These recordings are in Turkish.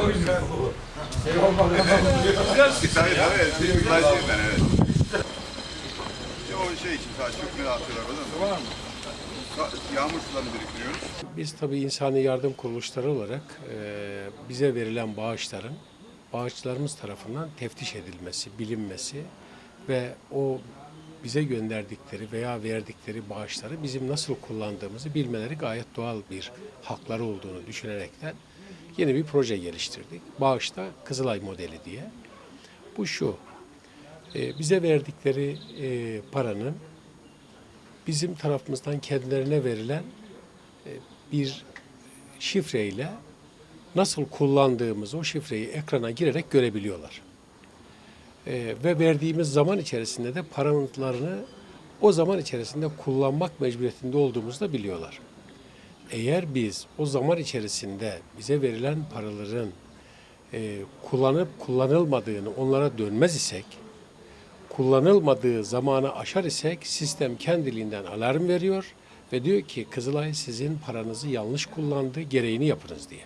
Tabii tabii. Senin güzelsin ben evet. O şey için sadece çökmeli atıyorlar o da. Sa- Yağmur sularını biriktiriyoruz. Biz tabii insani yardım kuruluşları olarak e, bize verilen bağışların bağışçılarımız tarafından teftiş edilmesi, bilinmesi ve o bize gönderdikleri veya verdikleri bağışları bizim nasıl kullandığımızı bilmeleri gayet doğal bir hakları olduğunu düşünerekten yeni bir proje geliştirdik. Bağışta Kızılay modeli diye. Bu şu, e, bize verdikleri e, paranın bizim tarafımızdan kendilerine verilen e, bir şifreyle nasıl kullandığımız o şifreyi ekrana girerek görebiliyorlar. E, ve verdiğimiz zaman içerisinde de paralarını o zaman içerisinde kullanmak mecburiyetinde olduğumuzu da biliyorlar. Eğer biz o zaman içerisinde bize verilen paraların e, kullanıp kullanılmadığını onlara dönmez isek, kullanılmadığı zamanı aşar isek sistem kendiliğinden alarm veriyor ve diyor ki Kızılay sizin paranızı yanlış kullandı, gereğini yapınız diye.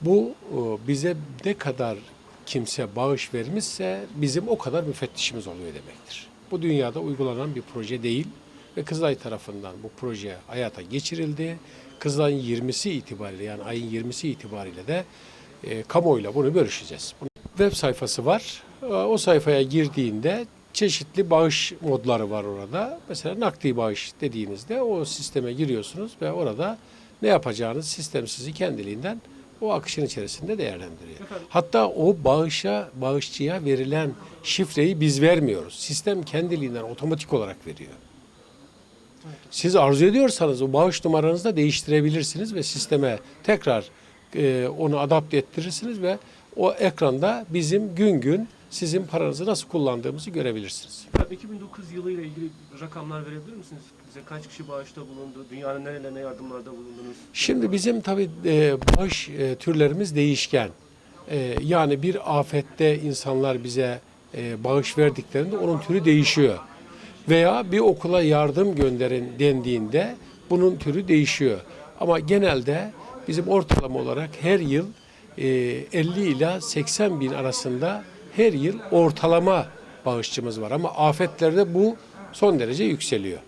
Bu e, bize ne kadar kimse bağış vermişse bizim o kadar müfettişimiz oluyor demektir. Bu dünyada uygulanan bir proje değil ve Kızılay tarafından bu proje hayata geçirildi. Kızılay'ın 20'si itibariyle yani ayın 20'si itibariyle de e, kamuoyuyla bunu görüşeceğiz. Web sayfası var. E, O sayfaya girdiğinde çeşitli bağış modları var orada. Mesela nakdi bağış dediğinizde o sisteme giriyorsunuz ve orada ne yapacağınız sistem sizi kendiliğinden o akışın içerisinde değerlendiriyor. Hatta o bağışa, bağışçıya verilen şifreyi biz vermiyoruz. Sistem kendiliğinden otomatik olarak veriyor. Siz arzu ediyorsanız o bağış numaranızı da değiştirebilirsiniz ve sisteme tekrar e, onu adapte ettirirsiniz ve o ekranda bizim gün gün sizin paranızı nasıl kullandığımızı görebilirsiniz. Efendim, 2009 yılıyla ilgili rakamlar verebilir misiniz? Bize kaç kişi bağışta bulundu? Dünyanın nerelerine yardımlarda bulundunuz? Şimdi bizim tabii e, bağış e, türlerimiz değişken. E, yani bir afette insanlar bize e, bağış verdiklerinde onun türü değişiyor. Veya bir okula yardım gönderin dendiğinde bunun türü değişiyor. Ama genelde bizim ortalama olarak her yıl e, 50 ila 80 bin arasında her yıl ortalama bağışçımız var. Ama afetlerde bu son derece yükseliyor.